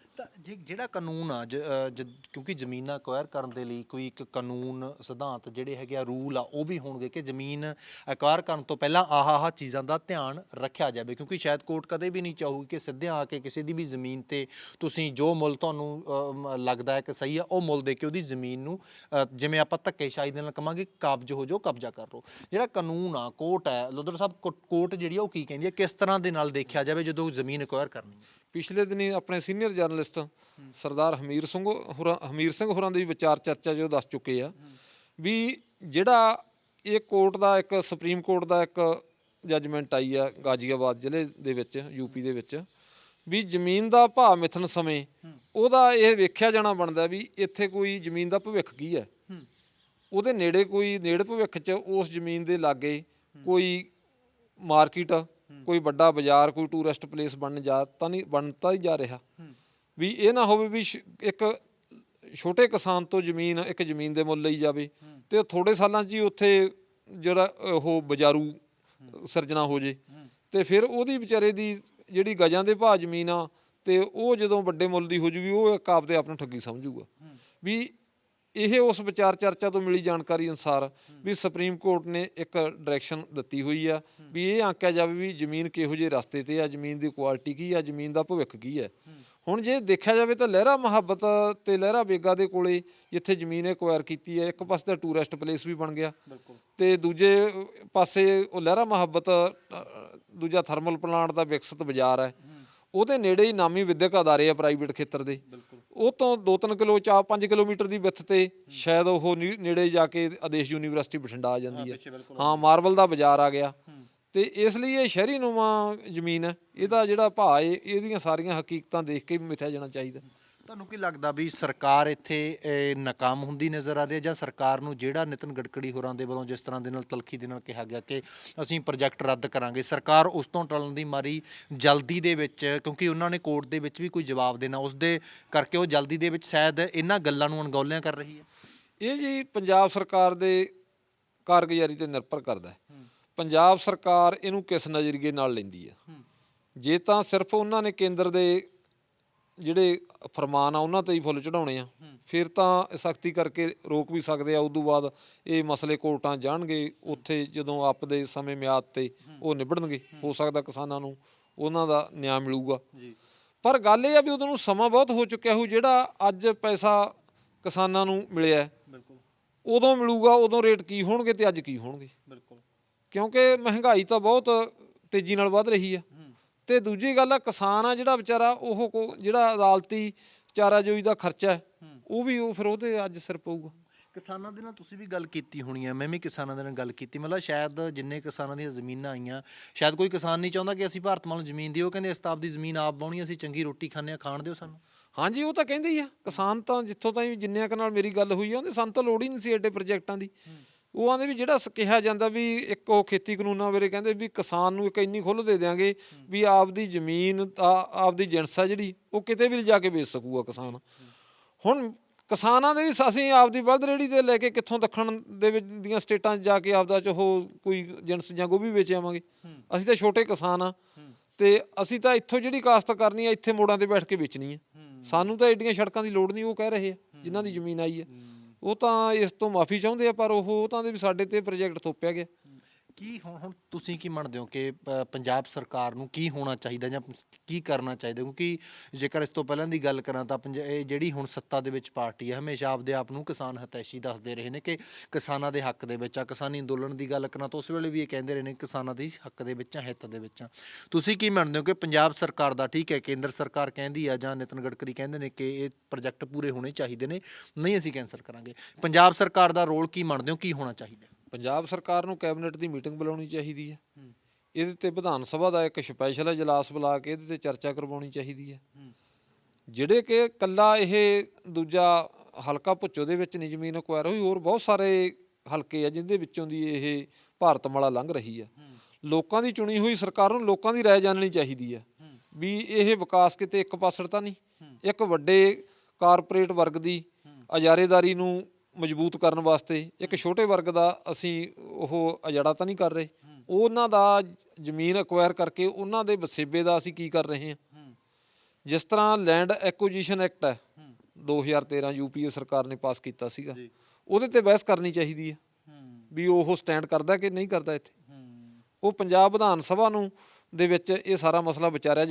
ਜੇ ਜਿਹੜਾ ਕਾਨੂੰਨ ਆ ਜ- ਅ, ਜ- ਕਿਉਂਕਿ ਜ਼ਮੀਨਾਂ ਅਕਵਾਇਰ ਕਰਨ ਦੇ ਲਈ ਕੋਈ ਇੱਕ ਕਾਨੂੰਨ ਸਿਧਾਂਤ ਜਿਹੜੇ ਹੈਗੇ ਆ ਰੂਲ ਆ ਉਹ ਵੀ ਹੋਣਗੇ ਕਿ ਜ਼ਮੀਨ ਅਕਵਾਇਰ ਕਰਨ ਤੋਂ ਪਹਿਲਾਂ ਆਹ ਆਹ ਚੀਜ਼ਾਂ ਦਾ ਧਿਆਨ ਰੱਖਿਆ ਜਾਵੇ। ਕਿਉਂਕਿ ਸ਼ਾਇਦ ਕੋਰਟ ਕਦੇ ਵੀ ਨਹੀਂ ਚਾਹੂਗੀ ਕਿ ਸਿੱਧਿਆਂ ਆ ਕੇ ਕਿਸੇ ਦੀ ਵੀ ਜ਼ਮੀਨ ਤੇ ਤੁਸੀਂ ਜੋ ਮੁੱਲ ਤੁਹਾਨੂੰ ਅ, ਮ, ਲੱਗਦਾ ਹੈ ਕਿ ਸਹੀ ਆ ਉਹ ਮੁੱਲ ਦੇ ਕੇ ਉਹਦੀ ਜ਼ਮੀਨ ਨੂੰ ਅ, ਜਿਵੇਂ ਆਪਾਂ ਧੱਕੇਸ਼ਾਹੀ ਦੇ ਨਾਲ ਕਵਾਂਗੇ ਕਬਜ਼ ਹੋ ਜਾਓ ਕਬਜ਼ਾ ਕਰ ਲਓ। ਜਿਹੜਾ ਕਾਨੂੰਨ ਆ ਕੋਰਟ ਹੈ ਲੁਧਰ ਸਾਹਿਬ ਕੋ- ਕੋਰਟ ਜਿਹੜੀ ਆ ਉਹ ਕੀ ਕਹਿੰਦੀ ਹੈ ਕਿਸ ਤਰ੍ਹਾਂ ਦੇ ਨਾਲ ਦੇਖਿਆ ਜਾਵੇ ਜਦੋਂ ਜ਼ਮੀਨ ਅਕਵਾਇਰ ਕਰਨੀ ਹੈ ਪਿਛਲੇ ਦਿਨੀ ਆਪਣੇ ਸੀਨੀਅਰ ਜਰਨਲਿਸਟ ਸਰਦਾਰ ਹਮੀਰ ਸਿੰਘ ਹੋਰਾਂ, ਹਮੀਰ ਸਿੰਘ ਹੋਰਾਂ ਦੀ ਵਿਚਾਰ ਚਰਚਾ ਜੋ ਦੱਸ ਚੁੱਕੇ ਆ, ਵੀ ਜਿਹੜਾ ਇਹ ਕੋਰਟ ਦਾ ਇੱਕ, ਸੁਪਰੀਮ ਕੋਰਟ ਦਾ ਇੱਕ ਜੱਜਮੈਂਟ ਆਈ ਆ ਗਾਜ਼ੀਆਬਾਦ ਜ਼ਿਲ੍ਹੇ ਦੇ ਵਿੱਚ ਯੂਪੀ ਦੇ ਵਿੱਚ, ਵੀ ਜ਼ਮੀਨ ਦਾ ਭਾਅ ਮਿਥਨ ਸਮੇਂ ਉਹਦਾ ਇਹ ਵੇਖਿਆ ਜਾਣਾ ਬਣਦਾ ਵੀ ਇੱਥੇ ਕੋਈ ਜ਼ਮੀਨ ਦਾ ਭਵਿੱਖ ਕੀ ਹੈ? ਉਹਦੇ ਨੇੜੇ ਕੋਈ, ਨੇੜੇ ਭਵਿੱਖ 'ਚ ਉਸ ਜ਼ਮੀਨ ਦੇ ਲਾਗੇ ਕੋਈ ਮਾਰਕੀਟ ਕੋਈ ਵੱਡਾ ਬਾਜ਼ਾਰ ਕੋਈ ਟੂਰਿਸਟ ਪਲੇਸ ਬਣਨ ਜਾ ਤਾਂ ਨਹੀਂ ਬਣਤਾ ਹੀ ਜਾ ਰਿਹਾ। ਵੀ ਇਹ ਨਾ ਹੋਵੇ ਵੀ ਇੱਕ ਛੋਟੇ ਕਿਸਾਨ ਤੋਂ ਜ਼ਮੀਨ ਇੱਕ ਜ਼ਮੀਨ ਦੇ ਮੁੱਲ ਲਈ ਜਾਵੇ ਤੇ ਥੋੜੇ ਸਾਲਾਂ 'ਚ ਹੀ ਉੱਥੇ ਜਿਹੜਾ ਉਹ ਬਾਜ਼ਾਰੂ ਸਿਰਜਣਾ ਹੋ ਜੇ। ਤੇ ਫਿਰ ਉਹਦੀ ਵਿਚਾਰੇ ਦੀ ਜਿਹੜੀ ਗਜਾਂ ਦੇ ਭਾਅ ਜ਼ਮੀਨ ਆ ਤੇ ਉਹ ਜਦੋਂ ਵੱਡੇ ਮੁੱਲ ਦੀ ਹੋ ਜੂਗੀ ਉਹ ਇੱਕ ਆਪਦੇ ਆਪ ਨੂੰ ਠੱਗੀ ਸਮਝੂਗਾ। ਵੀ ਇਹ ਉਸ ਵਿਚਾਰ ਚਰਚਾ ਤੋਂ ਮਿਲੀ ਜਾਣਕਾਰੀ ਅਨੁਸਾਰ ਵੀ ਸੁਪਰੀਮ ਕੋਰਟ ਨੇ ਇੱਕ ਡਾਇਰੈਕਸ਼ਨ ਦਿੱਤੀ ਹੋਈ ਆ ਵੀ ਇਹ ਆਂਕਿਆ ਜਾਵੇ ਵੀ ਜ਼ਮੀਨ ਕਿਹੋ ਜਿਹੇ ਰਸਤੇ ਤੇ ਆ ਜ਼ਮੀਨ ਦੀ ਕੁਆਲਿਟੀ ਕੀ ਆ ਜ਼ਮੀਨ ਦਾ ਭਵਿੱਖ ਕੀ ਹੈ ਹੁਣ ਜੇ ਦੇਖਿਆ ਜਾਵੇ ਤਾਂ ਲਹਿਰਾ ਮੁਹੱਬਤ ਤੇ ਲਹਿਰਾ ਬੇਗਾ ਦੇ ਕੋਲੇ ਜਿੱਥੇ ਜ਼ਮੀਨ ਐਕਵਾਇਰ ਕੀਤੀ ਹੈ ਇੱਕ ਪਾਸੇ ਤਾਂ ਟੂਰਿਸਟ ਪਲੇਸ ਵੀ ਬਣ ਗਿਆ ਤੇ ਦੂਜੇ ਪਾਸੇ ਉਹ ਲਹਿਰਾ ਮੁਹੱਬਤ ਦੂਜਾ ਥਰਮਲ ਪਲਾਂਟ ਦਾ ਵਿਕਸਿਤ ਬਾਜ਼ਾਰ ਹੈ ਉਹਦੇ ਨੇੜੇ ਹੀ ਨਾਮੀ ਵਿਦਿਅਕ ਅਦਾਰੇ ਆ ਪ੍ਰਾਈਵੇਟ ਖੇਤਰ ਦੇ। ਉਹ ਤੋਂ 2-3 ਕਿਲੋ ਚਾ 5 ਕਿਲੋਮੀਟਰ ਦੀ ਵਿੱਥ ਤੇ ਸ਼ਾਇਦ ਉਹ ਨੇੜੇ ਜਾ ਕੇ ਆਦੇਸ਼ ਯੂਨੀਵਰਸਿਟੀ ਬਠਿੰਡਾ ਆ ਜਾਂਦੀ ਹੈ ਹਾਂ ਮਾਰਬਲ ਦਾ ਬਾਜ਼ਾਰ ਆ ਗਿਆ। ਤੇ ਇਸ ਲਈ ਇਹ ਸ਼ਹਿਰੀ ਨੂਮਾ ਜ਼ਮੀਨ ਹੈ ਇਹਦਾ ਜਿਹੜਾ ਭਾਅ ਹੈ ਇਹਦੀਆਂ ਸਾਰੀਆਂ ਹਕੀਕਤਾਂ ਦੇਖ ਕੇ ਮਿਥਿਆ ਜਾਣਾ ਚਾਹੀਦਾ। ਤੁਹਾਨੂੰ ਕੀ ਲੱਗਦਾ ਵੀ ਸਰਕਾਰ ਇੱਥੇ ਅਹ, ਨਾਕਾਮ ਹੁੰਦੀ ਨਜ਼ਰ ਆ ਰਹੀ ਹੈ ਜਾਂ ਸਰਕਾਰ ਨੂੰ ਜਿਹੜਾ ਨਿਤਨ ਗਡਕਰੀ ਹੋਰਾਂ ਦੇ ਵੱਲੋਂ ਜਿਸ ਤਰ੍ਹਾਂ ਦੇ ਨਾਲ ਤਲਖੀ ਦੇ ਨਾਲ ਕਿਹਾ ਗਿਆ ਕਿ ਅਸੀਂ ਪ੍ਰੋਜੈਕਟ ਰੱਦ ਕਰਾਂਗੇ ਸਰਕਾਰ ਉਸ ਤੋਂ ਟਲਣ ਦੀ ਮਾਰੀ ਜਲਦੀ ਦੇ ਵਿੱਚ ਕਿਉਂਕਿ ਉਹਨਾਂ ਨੇ ਕੋਰਟ ਦੇ ਵਿੱਚ ਵੀ ਕੋਈ ਜਵਾਬ ਦੇਣਾ ਉਸ ਦੇ ਕਰਕੇ ਉਹ ਜਲਦੀ ਦੇ ਵਿੱਚ ਸ਼ਾਇਦ ਇਹਨਾਂ ਗੱਲਾਂ ਨੂੰ ਅਣਗੌਲਿਆਂ ਕਰ ਰਹੀ ਹੈ। ਇਹ ਜੀ ਪੰਜਾਬ ਸਰਕਾਰ ਦੇ ਕਾਰਗੁਜ਼ਾਰੀ ਤੇ ਨਿਰਭਰ ਕਰਦਾ ਹੈ। ਪੰਜਾਬ ਸਰਕਾਰ ਇਹਨੂੰ ਕਿਸ ਨਜ਼ਰੀਏ ਨਾਲ ਲੈਂਦੀ ਹੈ। ਜੇ ਤਾਂ ਸਿਰਫ ਉਹਨਾਂ ਨੇ ਕੇਂਦਰ ਦੇ ਜਿਹੜੇ ਫਰਮਾਨ ਆ ਉਹਨਾਂ ਤੇ ਹੀ ਫੁੱਲ ਚੜਾਉਣੇ ਆ। ਫਿਰ ਤਾਂ ਸਖਤੀ ਕਰਕੇ ਰੋਕ ਵੀ ਸਕਦੇ ਆ। ਉਦੋਂ ਬਾਅਦ ਇਹ ਮਸਲੇ ਕੋਰਟਾਂ ਜਾਣਗੇ। ਉੱਥੇ ਜਦੋਂ ਆਪਦੇ ਸਮੇਂ ਮਿਆਦ ਤੇ ਉਹ ਨਿਬੜਨਗੇ। ਹੋ। ਸਕਦਾ ਕਿਸਾਨਾਂ ਨੂੰ ਉਹਨਾਂ ਦਾ ਨਿਆਂ ਮਿਲੂਗਾ। ਪਰ ਗੱਲ ਇਹ ਆ ਵੀ ਉਦੋਂ ਨੂੰ ਸਮਾਂ ਬਹੁਤ ਹੋ ਚੁੱਕਿਆ ਹੋ ਜਿਹੜਾ ਅੱਜ ਪੈਸਾ ਕਿਸਾਨਾਂ ਨੂੰ ਮਿਲਿਆ। ਉਦੋਂ ਮਿਲੂਗਾ ਉਦੋਂ ਰੇਟ ਕੀ ਹੋਣਗੇ ਤੇ ਅੱਜ ਕੀ ਹੋਣਗੇ? ਬਿਲਕੁਲ। ਕਿਉਂਕਿ ਮਹਿੰਗਾਈ ਤਾਂ ਬਹੁਤ ਤੇਜ਼ੀ ਨਾਲ ਵੱਧ ਰਹੀ ਆ। ਤੇ ਦੂਜੀ ਗੱਲ ਆ ਕਿਸਾਨ ਆ ਜਿਹੜਾ ਵਿਚਾਰਾ ਉਹ ਕੋ- ਜਿਹੜਾ ਅਦਾਲਤੀ ਚਾਰਾਜੋਈ ਦਾ ਖਰਚਾ ਹੈ ਉਹ ਵੀ ਉਹ ਫਿਰ ਉਹਦੇ ਅੱਜ ਸਿਰ ਪਊਗਾ। ਕਿਸਾਨਾਂ ਦੇ ਨਾਲ ਤੁਸੀਂ ਵੀ ਗੱਲ ਕੀਤੀ ਹੋਣੀ ਹੈ ਮੈਂ ਵੀ ਕਿਸਾਨਾਂ ਦੇ ਨਾਲ ਗੱਲ ਕੀਤੀ। ਮਤਲਬ ਸ਼ਾਇਦ ਜਿੰਨੇ ਕਿਸਾਨਾਂ ਦੀਆਂ ਜ਼ਮੀਨਾਂ ਆਈਆਂ ਸ਼ਾਇਦ ਕੋਈ ਕਿਸਾਨ ਨਹੀਂ ਚਾਹੁੰਦਾ ਕਿ ਅਸੀਂ ਭਾਰਤ ਮਾਲ ਨੂੰ ਜ਼ਮੀਨ ਦਿਓ ਕਹਿੰਦੇ ਇਸ ਤਾਂ ਆਪਦੀ ਜ਼ਮੀਨ ਆਪ ਵਾਹੁਣੀ ਅਸੀਂ ਚੰਗੀ ਰੋਟੀ ਖਾਂਦੇ ਆ ਖਾਣ ਦਿਓ ਸਾਨੂੰ। ਹਾਂਜੀ ਉਹ ਤਾਂ ਕਹਿੰਦੇ ਹੀ ਆ ਕਿਸਾਨ ਤਾਂ ਜਿੱਥੋਂ ਤਾਈਂ ਜਿੰਨਿਆਂ ਕੁ ਨਾਲ ਮੇਰੀ ਗੱਲ ਹੋਈ ਆ ਉਹਦੇ ਸਾਨੂੰ ਤਾਂ ਲੋੜ ਹੀ ਨਹੀਂ ਸੀ ਐਡੇ ਪ੍ਰੋਜੈਕਟਾਂ ਦੀ। ਉਹ ਆਂਦੇ ਵੀ ਜਿਹੜਾ ਕਿਹਾ ਜਾਂਦਾ ਵੀ ਇੱਕ ਉਹ ਖੇਤੀ ਕਾਨੂੰਨਾਂ ਬਾਰੇ ਕਹਿੰਦੇ ਵੀ ਕਿਸਾਨ ਨੂੰ ਇੱਕ ਇੰਨੀ ਖੁੱਲ੍ਹ ਦੇ ਦਿਆਂਗੇ ਵੀ ਆਪਦੀ ਜ਼ਮੀਨ ਆ- ਆਪਦੀ ਜਿਣਸ ਆ ਜਿਹੜੀ ਉਹ ਕਿਤੇ ਵੀ ਲਿਜਾ ਕੇ ਵੇਚ ਸਕੂਗਾ ਕਿਸਾਨ। ਹੁਣ ਕਿਸਾਨਾਂ ਦੇ ਵੀ ਅਸੀਂ ਆਪਦੀ ਬਲਦ ਰੇੜੀ ਤੇ ਲੈ ਕੇ ਕਿੱਥੋਂ ਦੱਖਣ ਦੇ ਵਿੱਚ ਦੀਆਂ ਸਟੇਟਾਂ 'ਚ ਜਾ ਕੇ ਆਪਦਾ ਚ ਉਹ ਕੋਈ ਜਿਣਸ ਜਾਂ ਗੋਭੀ ਵੇਚ ਆਵਾਂਗੇ। ਅਸੀਂ ਤਾਂ ਛੋਟੇ ਕਿਸਾਨ ਆ। ਤੇ ਅਸੀਂ ਤਾਂ ਇੱਥੋਂ ਜਿਹੜੀ ਕਾਸ਼ਤ ਕਰਨੀ ਆ ਇੱਥੇ ਮੋੜਾਂ ਤੇ ਬੈਠ ਕੇ ਵੇਚਣੀ ਆ। ਸਾਨੂੰ ਤਾਂ ਐਡੀਆਂ ਸੜਕਾਂ ਦੀ ਲੋੜ ਨਹੀਂ ਉਹ ਕਹਿ ਰਹੇ ਆ ਜਿਨ੍ਹਾਂ ਦੀ ਜ਼ਮੀਨ ਆਈ ਆ। ਉਹ ਤਾਂ ਇਸ ਤੋਂ ਮਾਫੀ ਚਾਹੁੰਦੇ ਆ, ਪਰ ਉਹ ਤਾਂ ਦੇ ਵੀ ਸਾਡੇ ਤੇ ਪ੍ਰੋਜੈਕਟ ਥੋਪਿਆ ਗਿਆ। ਕੀ ਹੁਣ ਹੁਣ ਤੁਸੀਂ ਕੀ ਮੰਨਦੇ ਹੋ ਕਿ ਪ- ਪੰਜਾਬ ਸਰਕਾਰ ਨੂੰ ਕੀ ਹੋਣਾ ਚਾਹੀਦਾ ਜਾਂ ਕੀ ਕਰਨਾ ਚਾਹੀਦਾ? ਕਿਉਂਕਿ ਜੇਕਰ ਇਸ ਤੋਂ ਪਹਿਲਾਂ ਦੀ ਗੱਲ ਕਰਾਂ ਤਾਂ ਪੰਜ- ਇਹ ਜਿਹੜੀ ਹੁਣ ਸੱਤਾ ਦੇ ਵਿੱਚ ਪਾਰਟੀ ਹੈ, ਹਮੇਸ਼ਾ ਆਪਦੇ ਆਪ ਨੂੰ ਕਿਸਾਨ ਹਤੈਸ਼ੀ ਦੱਸਦੇ ਰਹੇ ਨੇ ਕਿ ਕਿਸਾਨਾਂ ਦੇ ਹੱਕ ਦੇ ਵਿੱਚ ਆ। ਕਿਸਾਨੀ ਅੰਦੋਲਨ ਦੀ ਗੱਲ ਕਰਾਂ ਤਾਂ ਉਸ ਵੇਲੇ ਵੀ ਇਹ ਕਹਿੰਦੇ ਰਹੇ ਨੇ ਕਿਸਾਨਾਂ ਦੇ ਹੱਕ ਦੇ ਵਿੱਚ ਆ, ਹਿੱਤ ਦੇ ਵਿੱਚ ਆ। ਤੁਸੀਂ ਕੀ ਮੰਨਦੇ ਹੋ ਕਿ ਪੰਜਾਬ ਸਰਕਾਰ ਦਾ ਠੀਕ ਹੈ, ਕੇਂਦਰ ਸਰਕਾਰ ਕਹਿੰਦੀ ਆ ਜਾਂ ਨਿਤਿਨ ਗਡਕਰੀ ਕਹਿੰਦੇ ਨੇ ਕਿ ਇਹ ਪ੍ਰੋਜੈਕਟ ਪੂਰੇ ਹੋਣੇ ਚਾਹੀਦੇ ਨੇ? ਨਹੀਂ ਅਸੀਂ ਕੈਂਸਲ ਕਰਾਂਗੇ। ਪੰਜਾਬ ਸਰਕਾਰ ਦਾ ਰੋਲ ਕੀ ਮੰਨਦੇ ਹੋ, ਕੀ ਹੋਣਾ ਚਾਹੀਦਾ? ਪੰਜਾਬ ਸਰਕਾਰ ਨੂੰ ਕੈਬਨਿਟ ਦੀ ਮੀਟਿੰਗ ਬੁਲਾਉਣੀ ਚਾਹੀਦੀ ਹੈ। ਇਹਦੇ ਤੇ ਵਿਧਾਨ ਸਭਾ ਦਾ ਇੱਕ ਸਪੈਸ਼ਲ ਇਜਲਾਸ ਬੁਲਾ ਕੇ ਇਹਦੇ ਤੇ ਚਰਚਾ ਕਰਵਾਉਣੀ ਚਾਹੀਦੀ ਹੈ। ਜਿਹੜੇ ਕਿ ਕੱਲਾ ਇਹ ਦੂਜਾ ਹਲਕਾ ਭੁੱਚੋ ਦੇ ਵਿੱਚ ਨਹੀਂ ਜ਼ਮੀਨ ਅਕਵਾਇਰ ਹੋਈ ਹੋਰ ਬਹੁਤ ਸਾਰੇ ਹਲਕੇ ਆ ਜਿੰਦੇ ਵਿੱਚੋਂ ਦੀ ਇਹ ਭਾਰਤਮਾਲਾ ਲੰਘ ਰਹੀ ਹੈ। ਲੋਕਾਂ ਦੀ ਚੁਣੀ ਹੋਈ ਸਰਕਾਰ ਨੂੰ ਲੋਕਾਂ ਦੀ ਰਾਏ ਜਾਣਨੀ ਚਾਹੀਦੀ ਹੈ। ਵੀ ਇਹ ਵਿਕਾਸ ਕਿਤੇ ਇੱਕ ਪਾਸੜ ਤਾਂ ਨਹੀਂ ਇੱਕ ਵੱਡੇ ਕਾਰਪੋਰੇਟ ਵਰਗ ਦੀ ਅਜਾਰੇਦਾਰੀ ਨੂੰ ਮਜ਼ਬੂਤ ਕਰਨ ਵਾਸਤੇ ਇੱਕ ਛੋਟੇ ਵਰਗ ਦਾ ਅਸੀਂ ਉਹ ਅਜਾੜਾ ਤਾਂ ਨਹੀਂ ਕਰ ਰਹੇ। ਉਹਨਾਂ ਦਾ ਜ਼ਮੀਨ ਅਕਵਾਇਰ ਕਰਕੇ ਉਹਨਾਂ ਦੇ ਵਸੇਬੇ ਦਾ ਅਸੀਂ ਕੀ ਕਰ ਰਹੇ ਹਾਂ। ਜਿਸ ਤਰ੍ਹਾਂ ਲੈਂਡ ਐਕੁਜੀਸ਼ਨ ਐਕਟ ਹੈ 2013 ਯੂਪੀਏ ਸਰਕਾਰ ਨੇ ਪਾਸ ਕੀਤਾ ਸੀਗਾ। ਉਹਦੇ ਤੇ ਬਹਿਸ ਕਰਨੀ ਚਾਹੀਦੀ ਹੈ ਵੀ ਉਹ ਸਟੈਂਡ ਕਰਦਾ ਕਿ ਨਹੀਂ ਕਰਦਾ ਇੱਥੇ। ਉਹ ਪੰਜਾਬ ਵਿਧਾਨ ਸਭਾ ਨੂੰ ਦੇ ਵਿੱਚ ਇਹ ਸਾਰਾ ਮਸਲਾ ਵਿਚਾਰਿਆ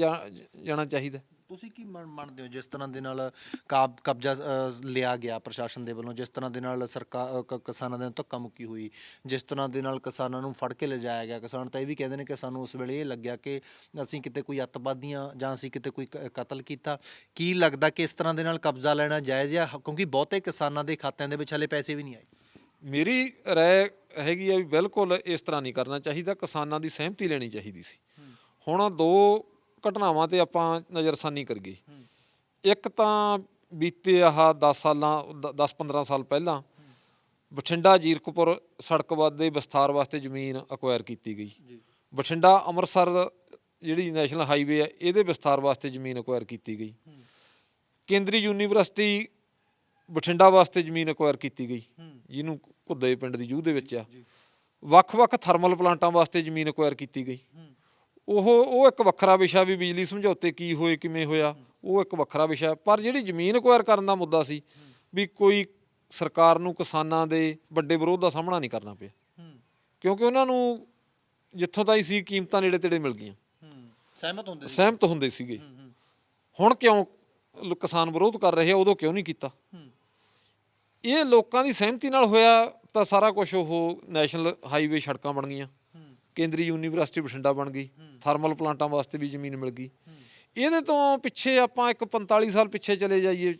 ਜਾਣਾ ਚਾਹੀਦਾ। ਤੁਸੀਂ ਕੀ ਮੰਨ- ਮੰਨਦੇ ਹੋ ਜਿਸ ਤਰ੍ਹਾਂ ਦੇ ਨਾਲ ਕਾਬ- ਕਬਜ਼ਾ ਅ, ਲਿਆ ਗਿਆ ਪ੍ਰਸ਼ਾਸਨ ਦੇ ਵੱਲੋਂ? ਜਿਸ ਤਰ੍ਹਾਂ ਦੇ ਨਾਲ ਸਰਕਾਰ ਕਿਸਾਨਾਂ ਦੇ ਨਾਲ ਧੱਕਾ ਮੁੱਕੀ ਹੋਈ? ਜਿਸ ਤਰ੍ਹਾਂ ਦੇ ਨਾਲ ਕਿਸਾਨਾਂ ਨੂੰ ਫੜ ਕੇ ਲਿਜਾਇਆ ਗਿਆ? ਕਿਸਾਨ ਤਾਂ ਇਹ ਵੀ ਕਹਿੰਦੇ ਨੇ ਕਿ ਸਾਨੂੰ ਉਸ ਵੇਲੇ ਇਹ ਲੱਗਿਆ ਕਿ ਅਸੀਂ ਕਿਤੇ ਕੋਈ ਅੱਤਵਾਦੀਆਂ ਜਾਂ ਅਸੀਂ ਕਿਤੇ ਕੋਈ ਕ- ਕਤਲ ਕੀਤਾ। ਕੀ ਲੱਗਦਾ ਕਿ ਇਸ ਤਰ੍ਹਾਂ ਦੇ ਨਾਲ ਕਬਜ਼ਾ ਲੈਣਾ ਜਾਇਜ਼ ਆ? ਕਿਉਂਕਿ ਬਹੁਤੇ ਕਿਸਾਨਾਂ ਦੇ ਖਾਤਿਆਂ ਦੇ ਵਿੱਚ ਹਲੇ ਪੈਸੇ ਵੀ ਨਹੀਂ ਆਏ। ਮੇਰੀ ਰਾਏ ਹੈਗੀ ਆ ਵੀ ਬਿਲਕੁਲ ਇਸ ਤਰ੍ਹਾਂ ਨਹੀਂ ਕਰਨਾ ਚਾਹੀਦਾ। ਕਿਸਾਨਾਂ ਦੀ ਸਹਿਮਤੀ ਲੈਣੀ ਚਾਹੀਦੀ ਸੀ। ਹੁਣ ਦੋ ਘਟਨਾਵਾਂ ਤੇ ਆਪਾਂ ਨਜ਼ਰਸਾਨੀ ਕਰੀਏ। ਇੱਕ ਤਾਂ ਬੀਤੇ ਆਹ 10 ਸਾਲਾਂ 10 15 ਸਾਲ ਪਹਿਲਾਂ ਬਠਿੰਡਾ ਜੀਰਕਪੁਰ ਸੜਕ ਵਾਦੇ ਵਿਸਥਾਰ ਵਾਸਤੇ ਜ਼ਮੀਨ ਅਕਵਾਇਰ ਕੀਤੀ ਗਈ। ਬਠਿੰਡਾ ਅੰਮ੍ਰਿਤਸਰ ਜਿਹੜੀ ਨੈਸ਼ਨਲ ਹਾਈਵੇ ਹੈ ਇਹਦੇ ਵਿਸਥਾਰ ਵਾਸਤੇ ਜ਼ਮੀਨ ਅਕਵਾਇਰ ਕੀਤੀ ਗਈ। ਕੇਂਦਰੀ ਯੂਨੀਵਰਸਿਟੀ ਬਠਿੰਡਾ ਵਾਸਤੇ ਜ਼ਮੀਨ ਅਕਵਾਇਰ ਕੀਤੀ ਗਈ। ਜਿਹਨੂੰ ਘੁੱਦੇ ਪਿੰਡ ਦੀ ਜੂਹ ਦੇ ਵਿੱਚ ਆ। ਵੱਖ-ਵੱਖ ਥਰਮਲ ਪਲਾਂਟਾਂ ਵਾਸਤੇ ਜ਼ਮੀਨ ਅਕਵਾਇਰ ਕੀਤੀ ਗਈ। ਉਹ ਉਹ ਇੱਕ ਵੱਖਰਾ ਵਿਸ਼ਾ ਵੀ ਬਿਜਲੀ ਸਮਝੌਤੇ ਕੀ ਹੋਏ ਕਿਵੇਂ ਹੋਇਆ ਉਹ ਇੱਕ ਵੱਖਰਾ ਵਿਸ਼ਾ। ਪਰ ਜਿਹੜੀ ਜ਼ਮੀਨ ਅਕਵਾਇਰ ਕਰਨ ਦਾ ਮੁੱਦਾ ਸੀ ਵੀ ਕੋਈ ਸਰਕਾਰ ਨੂੰ ਕਿਸਾਨਾਂ ਦੇ ਵੱਡੇ ਵਿਰੋਧ ਦਾ ਸਾਹਮਣਾ ਨਹੀਂ ਕਰਨਾ ਪਿਆ। ਕਿਉਂਕਿ ਉਹਨਾਂ ਨੂੰ ਜਿੱਥੋਂ ਤਾਈਂ ਸੀ ਕੀਮਤਾਂ ਨੇੜੇ ਤੇੜੇ ਮਿਲ ਗਈਆਂ। ਸਹਿਮਤ ਹੁੰਦੇ ਸਹਿਮਤ ਹੁੰਦੇ ਸੀਗੇ। ਹੁਣ ਕਿਉਂ ਕਿਸਾਨ ਵਿਰੋਧ ਕਰ ਰਹੇ ਆ ਉਦੋਂ ਕਿਉਂ ਨਹੀਂ ਕੀਤਾ? ਇਹ ਲੋਕਾਂ ਦੀ ਸਹਿਮਤੀ ਨਾਲ ਹੋਇਆ ਤਾਂ ਸਾਰਾ ਕੁਝ ਉਹ ਨੈਸ਼ਨਲ ਹਾਈਵੇ ਸੜਕਾਂ ਬਣ ਗਈਆਂ। ਕੇਂਦਰੀ ਯੂਨੀਵਰਸਿਟੀ ਬਠਿੰਡਾ ਬਣ ਗਈ ਥਰਮਲ ਪਲਾਂਟਾਂ ਵਾਸਤੇ ਵੀ ਜ਼ਮੀਨ ਮਿਲ ਗਈ। ਇਹਦੇ ਤੋਂ ਪਿੱਛੇ ਆਪਾਂ ਇੱਕ 45 ਸਾਲ ਪਿੱਛੇ ਚਲੇ ਜਾਈਏ।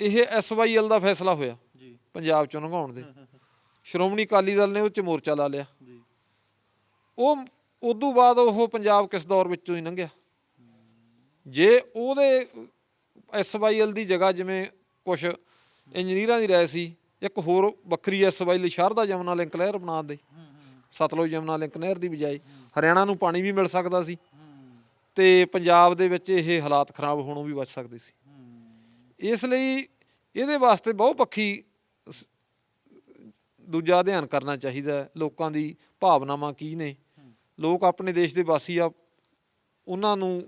ਇਹ ਐਸਵਾਈਐਲ ਦਾ ਫੈਸਲਾ ਹੋਇਆ ਜੀ। ਪੰਜਾਬ ਚੋਂ ਲੰਘਾਉਣ ਦੇ। ਸ਼੍ਰੋਮਣੀ ਅਕਾਲੀ ਦਲ ਨੇ ਉਹ ਚ ਮੋਰਚਾ ਲਾ ਲਿਆ। ਜੀ। ਉਹ ਉਦੋਂ ਬਾਅਦ ਉਹ ਪੰਜਾਬ ਕਿਸ ਦੌਰ ਵਿੱਚੋਂ ਹੀ ਲੰਘਿਆ। ਜੇ ਉਹਦੇ ਐਸਵਾਈਐਲ ਦੀ ਜਗ੍ਹਾ ਜਿਵੇਂ ਕੁਝ ਇੰਜੀਨੀਅਰਾਂ ਦੀ ਰਾਏ ਸੀ ਇੱਕ ਹੋਰ ਵੱਖਰੀ ਐਸਵਾਈਐਲ ਸ਼ਾਰਦਾ ਜਮਨਾ ਲਿੰਕ ਨਹਿਰ ਬਣਾ ਦੇ। ਸਤਲੁਜ ਜਮਨਾ ਲਿੰਕ ਨਹਿਰ ਦੀ ਬਜਾਏ ਹਰਿਆਣਾ ਨੂੰ ਪਾਣੀ ਵੀ ਮਿਲ ਸਕਦਾ ਸੀ ਤੇ ਪੰਜਾਬ ਦੇ ਵਿੱਚ ਇਹ ਹਾਲਾਤ ਖਰਾਬ ਹੋਣੋਂ ਵੀ ਬਚ ਸਕਦੇ ਸੀ। ਇਸ ਲਈ ਇਹਦੇ ਵਾਸਤੇ ਬਹੁ ਪੱਖੀ ਦੂਜਾ ਅਧਿਐਨ ਕਰਨਾ ਚਾਹੀਦਾ ਲੋਕਾਂ ਦੀ ਭਾਵਨਾਵਾਂ ਕੀ ਨੇ? ਲੋਕ ਆਪਣੇ ਦੇਸ਼ ਦੇ ਵਾਸੀ ਆ, ਉਹਨਾਂ ਨੂੰ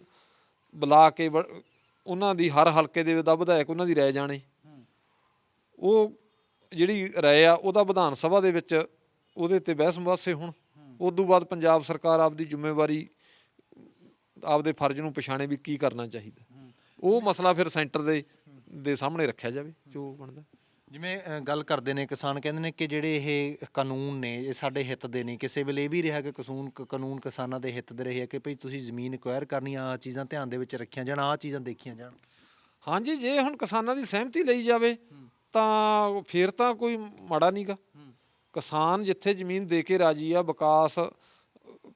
ਬੁਲਾ ਕੇ ਉਹਨਾਂ ਦੀ ਹਰ ਹਲਕੇ ਦੇ ਦਾ ਵਿਧਾਇਕ ਉਹਨਾਂ ਦੀ ਰਾਏ ਜਾਣੇ। ਉਹ ਜਿਹੜੀ ਰਾਏ ਆ, ਉਹਦਾ ਵਿਧਾਨ ਸਭਾ ਦੇ ਵਿੱਚ ਉਹਦੇ ਤੇ ਬਹਿਸ ਮੁਬਾਸੇ ਹੋਣ। ਉਸ ਤੋਂ ਬਾਅਦ ਪੰਜਾਬ ਸਰਕਾਰ ਆਪਦੀ ਜ਼ਿੰਮੇਵਾਰੀ ਆਪਦੇ ਫਰਜ਼ ਨੂੰ ਪਛਾਣੇ ਵੀ ਕੀ ਕਰਨਾ ਚਾਹੀਦਾ। ਉਹ ਮਸਲਾ ਫਿਰ ਸੈਂਟਰ ਦੇ ਦੇ ਸਾਹਮਣੇ ਰੱਖਿਆ ਜਾਵੇ ਜੋ ਬਣਦਾ। ਜਿਵੇਂ ਗੱਲ ਕਰਦੇ ਨੇ ਕਿਸਾਨ ਕਹਿੰਦੇ ਨੇ ਕਿ ਜਿਹੜੇ ਇਹ ਕਾਨੂੰਨ ਨੇ ਇਹ ਸਾਡੇ ਹਿੱਤ ਦੇ ਨਹੀਂ ਕਿਸੇ ਵੇਲੇ ਇਹ ਵੀ ਰਿਹਾ ਕਿ ਕਾਨੂੰਨ ਕਾਨੂੰਨ ਕਿਸਾਨਾਂ ਦੇ ਹਿੱਤ ਦੇ ਰਹੇ ਆ ਕਿ ਭਈ ਤੁਸੀਂ ਜ਼ਮੀਨ ਐਕਵਾਇਰ ਕਰਨੀ ਆ ਚੀਜ਼ਾਂ ਧਿਆਨ ਦੇ ਵਿੱਚ ਰੱਖੀਆਂ ਜਾਣ ਆ ਚੀਜ਼ਾਂ ਦੇਖੀਆਂ ਜਾਣ। ਹਾਂਜੀ ਜੇ ਹੁਣ ਕਿਸਾਨਾਂ ਦੀ ਸਹਿਮਤੀ ਲਈ ਜਾਵੇ ਤਾਂ ਫਿਰ ਤਾਂ ਕੋਈ ਮਾੜਾ ਨਹੀਂਗਾ ਕਿਸਾਨ ਜਿੱਥੇ ਜ਼ਮੀਨ ਦੇ ਕੇ ਰਾਜੀ ਆ, ਵਿਕਾਸ,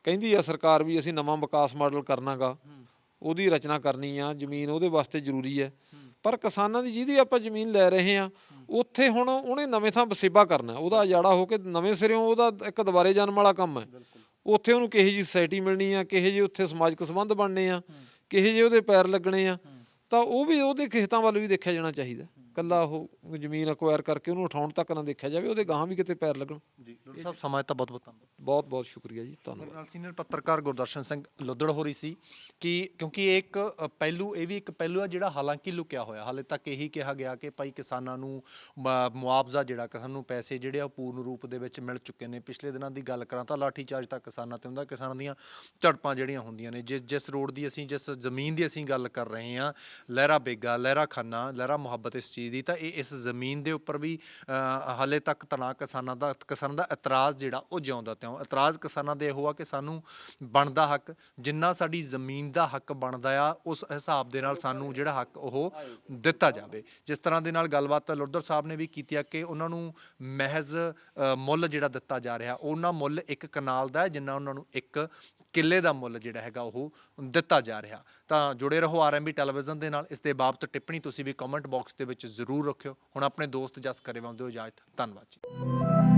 ਕਹਿੰਦੀ ਆ ਸਰਕਾਰ ਵੀ ਅਸੀਂ ਨਵਾਂ ਵਿਕਾਸ ਮਾਡਲ ਕਰਨਾਗਾ। ਉਹਦੀ ਰਚਨਾ ਕਰਨੀ ਆ, ਜ਼ਮੀਨ ਉਹਦੇ ਵਾਸਤੇ ਜ਼ਰੂਰੀ ਹੈ ਪਰ ਕਿਸਾਨਾਂ ਦੀ ਜਿਹਦੀ ਆਪਾਂ ਜ਼ਮੀਨ ਲੈ ਰਹੇ ਆ, ਉੱਥੇ ਹੁਣ ਉਹਨੇ ਨਵੇਂ ਥਾਂ ਵਸੇਬਾ ਕਰਨਾ। ਉਹਦਾ ਅਜਾੜਾ ਹੋ ਕੇ ਨਵੇਂ ਸਿਰਿਓਂ ਉਹਦਾ ਇੱਕ ਦੁਬਾਰੇ ਜਨਮ ਵਾਲਾ ਕੰਮ ਹੈ। ਉੱਥੇ ਉਹਨੂੰ ਕਿਹੋ ਜੀ ਸੋਸਾਇਟੀ ਮਿਲਣੀ ਆ, ਕਿਹੋ ਜਿਹੇ ਉੱਥੇ ਸਮਾਜਿਕ ਸੰਬੰਧ ਬਣਨੇ ਆ, ਕਿਹੋ ਜਿਹੇ ਉਹਦੇ ਪੈਰ ਲੱਗਣੇ ਆ। ਤਾਂ ਉਹ ਵੀ ਉਹਦੇ ਖੇਤਾਂ ਵੱਲ ਵੀ ਦੇਖਿਆ ਜਾਣਾ ਚਾਹੀਦਾ। ਕੱਲਾ ਉਹ ਜ਼ਮੀਨ ਅਕਵਾਇਰ ਕਰਕੇ ਉਹਨੂੰ ਉਠਾਉਣ ਤੱਕ ਨਾ ਦੇਖਿਆ ਜਾਵੇ, ਉਹਦੇ ਗਾਹਾਂ ਵੀ ਕਿਤੇ ਪੈਰ ਲੱਗਣ। ਜੀ ਸਭ ਸਮਾਂ ਤਾਂ ਬਹੁਤ ਬਹੁਤ ਧੰਨਵਾਦ। ਬਹੁਤ ਬਹੁਤ ਸ਼ੁਕਰੀਆ ਜੀ ਧੰਨਵਾਦ। ਨਾਲ ਸੀਨੀਅਰ ਪੱਤਰਕਾਰ ਗੁਰਦਰਸ਼ਨ ਸਿੰਘ ਲੁੱਦੜ ਹੋ ਰਹੀ ਸੀ ਕਿ ਕਿਉਂਕਿ ਇਹ ਇੱਕ ਪਹਿਲੂ ਇਹ ਵੀ ਇੱਕ ਪਹਿਲੂ ਹੈ ਜਿਹੜਾ ਹਾਲਾਂਕਿ ਲੁਕਿਆ ਹੋਇਆ। ਹਾਲੇ ਤੱਕ ਇਹੀ ਕਿਹਾ ਗਿਆ ਕਿ ਭਾਈ ਕਿਸਾਨਾਂ ਨੂੰ ਮ- ਮੁਆਵਜ਼ਾ ਜਿਹੜਾ ਕਿਸਾਨ ਨੂੰ ਪੈਸੇ ਜਿਹੜੇ ਆ ਉਹ ਪੂਰਨ ਰੂਪ ਦੇ ਵਿੱਚ ਮਿਲ ਚੁੱਕੇ ਨੇ। ਪਿਛਲੇ ਦਿਨਾਂ ਦੀ ਗੱਲ ਕਰਾਂ ਤਾਂ ਲਾਠੀ ਚਾਰਜ ਤਾਂ ਕਿਸਾਨਾਂ ਤੇ ਹੁੰਦਾ ਕਿਸਾਨਾਂ ਦੀਆਂ ਝੜਪਾਂ ਜਿਹੜੀਆਂ ਹੁੰਦੀਆਂ ਨੇ। ਜਿਸ ਜਿਸ ਰੋਡ ਦੀ ਅਸੀਂ ਜਿਸ ਜ਼ਮੀਨ ਦੀ ਅਸੀਂ ਗੱਲ ਕਰ ਰਹੇ ਹਾਂ ਲਹਿਰਾ ਬੇਗਾ ਲਹਿਰਾ ਖੰਨਾ ਲਹਿਰਾ ਮੁਹੱਬਤ ਇਸ ਚੀਜ਼ ਦੀ ਤਾਂ ਇਹ ਇਸ ਜ਼ਮੀਨ ਦੇ ਉੱਪਰ ਵੀ ਅ, ਹਾਲੇ ਤੱਕ ਤਣਾਅ ਕਿਸਾਨਾਂ ਦਾ ਕਿਸਾਨਾਂ ਦਾ ਇਤਰਾਜ਼ ਜਿਹੜਾ ਉਹ ਜਿਉਂਦਾ ਤਿਉਂ ਇਤਰਾਜ਼ ਕਿਸਾਨਾਂ ਦੇ ਇਹੋ ਆ ਕਿ ਸਾਨੂੰ ਬਣਦਾ ਹੱਕ, ਜਿੰਨਾ ਸਾਡੀ ਜ਼ਮੀਨ ਦਾ ਹੱਕ ਬਣਦਾ ਆ, ਉਸ ਹਿਸਾਬ ਦੇ ਨਾਲ ਸਾਨੂੰ ਜਿਹੜਾ ਹੱਕ ਉਹ ਦਿੱਤਾ ਜਾਵੇ। ਜਿਸ ਤਰ੍ਹਾਂ ਦੇ ਨਾਲ ਗੱਲਬਾਤ ਲੁੱਦਰ ਸਾਹਿਬ ਨੇ ਵੀ ਕੀਤੀ ਆ ਕਿ ਉਹਨਾਂ ਨੂੰ ਮਹਿਜ਼ ਮੁੱਲ ਜਿਹੜਾ ਦਿੱਤਾ ਜਾ ਰਿਹਾ, ਉਹਨਾਂ ਮੁੱਲ ਇੱਕ ਕਨਾਲ ਦਾ ਹੈ, ਜਿੰਨਾ ਉਹਨਾਂ ਨੂੰ ਇੱਕ ਕਿੱਲੇ ਦਾ ਮੁੱਲ ਜਿਹੜਾ ਹੈਗਾ ਉਹ ਦਿੱਤਾ ਜਾ ਰਿਹਾ। ਤਾਂ ਜੁੜੇ ਰਹੋ ਆਰਐਮਬੀ ਟੈਲੀਵਿਜ਼ਨ ਦੇ ਨਾਲ, ਇਸ ਦੇ ਬਾਬਤ ਟਿੱਪਣੀ ਤੁਸੀਂ ਵੀ ਕਮੈਂਟ ਬਾਕਸ ਦੇ ਵਿੱਚ ਜ਼ਰੂਰ ਰੱਖਿਓ। ਹੁਣ ਆਪਣੇ ਦੋਸਤ ਜਸ ਕਰੇ ਵਾਂਦੇ ਹੋ ਇਜਾਜ਼ਤ, ਧੰਨਵਾਦ ਜੀ।